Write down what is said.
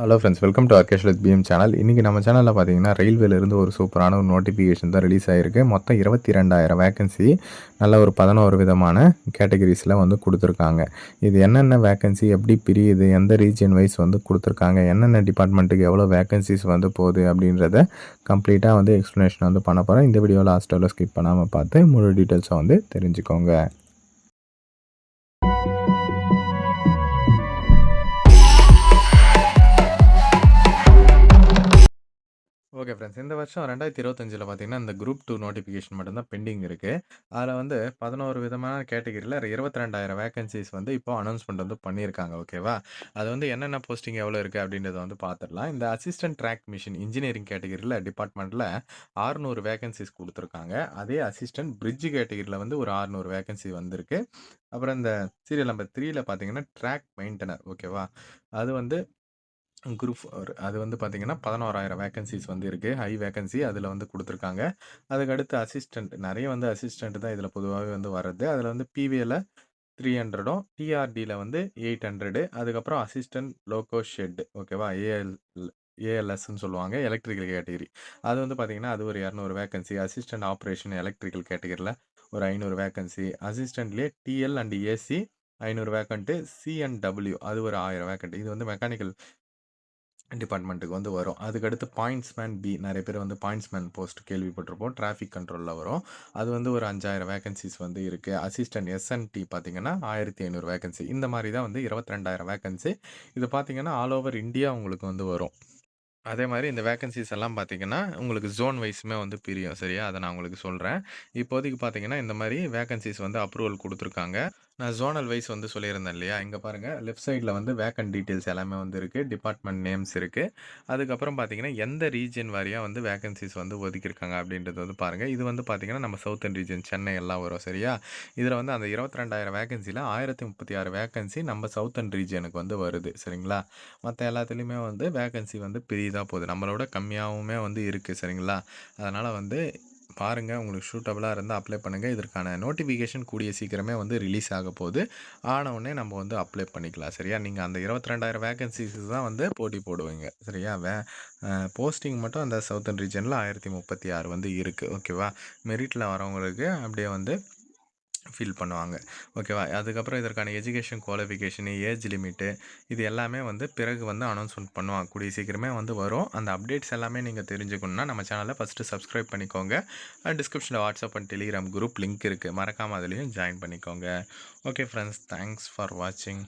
Hello friends welcome to Arkesh with PM channel இன்றைக்கி நம்ம சேனலில் பார்த்தீங்கன்னா ரயில்வேலேருந்து ஒரு சூப்பரான ஒரு நோட்டிஃபிகேஷன் தான் ரிலீஸ் ஆகிருக்கு மொத்தம் இருபத்தி ரெண்டாயிரம் வேகன்சி நல்ல ஒரு பதினோரு விதமான கேட்டகரிஸில் வந்து கொடுத்துருக்காங்க. இது என்னென்ன வேகன்சி எப்படி பிரியுது எந்த ரீஜன் வைஸ் வந்து கொடுத்துருக்காங்க என்னென்ன டிபார்ட்மெண்ட்டுக்கு எவ்வளோ வேகன்சிஸ் வந்து போகுது அப்படின்றத கம்ப்ளீட்டாக வந்து எக்ஸ்ப்ளனேஷன் வந்து பண்ண போகிறோம் இந்த வீடியோ லாஸ்ட்டில் ஸ்கிப் பண்ணாமல் பார்த்து முழு டீட்டெயில்ஸை வந்து தெரிஞ்சுக்கோங்க. ஓகே ஃப்ரெண்ட்ஸ் இந்த வருஷம் ரெண்டாயிரத்தி இருபத்தஞ்சில் பார்த்தீங்கன்னா இந்த குரூப் டூ நோட்டிஃபிகேஷன் மட்டும்தான் பெண்டிங் இருக்குது அதில் வந்து பதினோரு விதமான கேட்டகரியில் இருபத்தி ரெண்டாயிரம் வேகன்சிஸ் வந்து இப்போ அனௌன்ஸ்மெண்ட் வந்து பண்ணியிருக்காங்க ஓகேவா அது வந்து என்னென்ன போஸ்டிங் எவ்வளோ இருக்குது அப்படின்றத வந்து பார்த்துடலாம். இந்த அசிஸ்டன்ட் ட்ராக் மிஷின் இன்ஜினியரிங் கேட்டகரியில் டிபார்ட்மெண்ட்டில் ஆறுநூறு வேகன்சிஸ் கொடுத்துருக்காங்க. அதே அசிஸ்டன்ட் பிரிட்ஜ் கேட்டகரியில் வந்து ஒரு ஆறுநூறு வேகன்சி வந்திருக்கு. அப்புறம் இந்த சீரியல் நம்பர் த்ரீயில் பார்த்தீங்கன்னா ட்ராக் மெயின்டனர் ஓகேவா அது வந்து குரூப் ஃபோர் அது வந்து பார்த்தீங்கன்னா பதினோராயிரம் வேகன்சிஸ் வந்து இருக்குது ஹை வேகன்சி அதில் வந்து கொடுத்துருக்காங்க. அதுக்கடுத்து அசிஸ்டண்ட் நிறைய வந்து அசிஸ்டண்ட் தான் இதில் பொதுவாகவே வந்து வர்றது. அதில் வந்து பிவியில் த்ரீ ஹண்ட்ரடும் டிஆர்டியில் வந்து எயிட் ஹண்ட்ரடு அதுக்கப்புறம் அசிஸ்டன்ட் லோகோ ஷெட் ஓகேவா ஏஎல் ஏஎல்எஸ்ன்னு சொல்லுவாங்க எலக்ட்ரிக்கல் கேட்டகிரி அது வந்து பார்த்தீங்கன்னா அது ஒரு இரநூறு வேகன்சி அசிஸ்டன்ட் ஆப்ரேஷன் எலக்ட்ரிக்கல் கேட்டகிரியில் ஒரு ஐநூறு வேகன்சி அசிஸ்டண்ட்லேயே டிஎல் அண்ட் ஏசி ஐநூறு வேக்கண்ட்டு சிஎன்டபிள்யூ அது ஒரு ஆயிரம் வேக்கண்ட் இது வந்து மெக்கானிக்கல் டிபார்ட்மெண்ட்டுக்கு வந்து வரும். அதுக்கடுத்து பாயிண்ட்ஸ்மேன் பி நிறைய பேர் வந்து பாயிண்ட்ஸ்மேன் போஸ்ட் கேள்விப்பட்டிருப்போம். டிராஃபிக் கண்ட்ரோலில் வரும். அது வந்து ஒரு அஞ்சாயிரம் வேகன்சிஸ் வந்து இருக்குது அசிஸ்டன்ட் எஸ்என்டி பார்த்தீங்கன்னா ஆயிரத்தி ஐநூறு வேகன்சி இந்த மாதிரி தான் வந்து இருபத்தி ரெண்டாயிரம் வேகன்சி இது பார்த்தீங்கன்னா ஆல் ஓவர் இந்தியா உங்களுக்கு வந்து வரும். அதே மாதிரி இந்த வேகன்சிஸ் எல்லாம் பார்த்தீங்கன்னா உங்களுக்கு ஜோன் வைஸுமே வந்து பிரியும். சரியா? அதை நான் உங்களுக்கு சொல்கிறேன் இப்போதைக்கு பார்த்தீங்கன்னா இந்த மாதிரி வேகன்சிஸ் வந்து அப்ரூவல் கொடுத்துருக்காங்க. நான் ஜோனல் வைஸ் வந்து சொல்லியிருந்தேன் இல்லையா? இங்கே பாருங்கள் லெஃப்ட் சைடில் வந்து வேக்கன் டீட்டெயில்ஸ் எல்லாமே வந்து இருக்குது டிபார்ட்மெண்ட் நேம்ஸ் இருக்குது அதுக்கப்புறம் பார்த்தீங்கன்னா எந்த ரீஜன் வாரியாக வந்து வேகன்சிஸ் வந்து ஒதுக்கியிருக்காங்க அப்படின்றது வந்து பாருங்கள் இது வந்து பார்த்தீங்கன்னா நம்ம சவுத்தன் ரீஜன் சென்னை எல்லாம் வரும் சரியா? இதில் வந்து அந்த இருபத்தி ரெண்டாயிரம் வேகன்சியில் ஆயிரத்தி முப்பத்தி ஆறு வேகன்சி நம்ம சவுத்தன் ரீஜனுக்கு வந்து வருது சரிங்களா? மற்ற எல்லாத்துலேயுமே வந்து வேகன்சி வந்து பெரியதாக போகுது. நம்மளோட கம்மியாகவுமே வந்து இருக்குது சரிங்களா? அதனால் வந்து பாருங்கள் உங்களுக்கு சூட்டபுளாக இருந்தால் அப்ளை பண்ணுங்கள் இதற்கான நோட்டிஃபிகேஷன் கூடிய சீக்கிரமே வந்து ரிலீஸ் ஆக போகுது. ஆனவுடனே நம்ம வந்து அப்ளை பண்ணிக்கலாம் சரியா? நீங்கள் அந்த இருபத்தி ரெண்டாயிரம் வேகன்சிஸ் தான் வந்து போட்டி போடுவீங்க சரியா? வே போஸ்டிங் மட்டும் அந்த சவுத்தன் ரீஜனில் ஆயிரத்தி முப்பத்தி ஆறு வந்து இருக்குது ஓகேவா மெரிட்டில் வரவங்களுக்கு அப்படியே வந்து ஃபில் பண்ணுவாங்க. ஓகேவா அதுக்கப்புறம் இதற்கான எஜுகேஷன் குவாலிஃபிகேஷனு ஏஜ் லிமிட்டு இது எல்லாமே வந்து பிறகு வந்து அனௌன்ஸ்மெண்ட் பண்ணுவாங்க. கூடிய சீக்கிரமே வந்து வரும். அந்த அப்டேட்ஸ் எல்லாமே நீங்கள் தெரிஞ்சுக்கணுன்னா நம்ம சேனலை ஃபஸ்ட்டு சப்ஸ்கிரைப் பண்ணிக்கோங்க. டிஸ்கிரிப்ஷனில் WhatsApp and Telegram group link இருக்குது மறக்காமல் அதுலேயும் ஜாயின் பண்ணிக்கோங்க. ஓகே ஃப்ரெண்ட்ஸ் தேங்க்ஸ் ஃபார் வாட்சிங்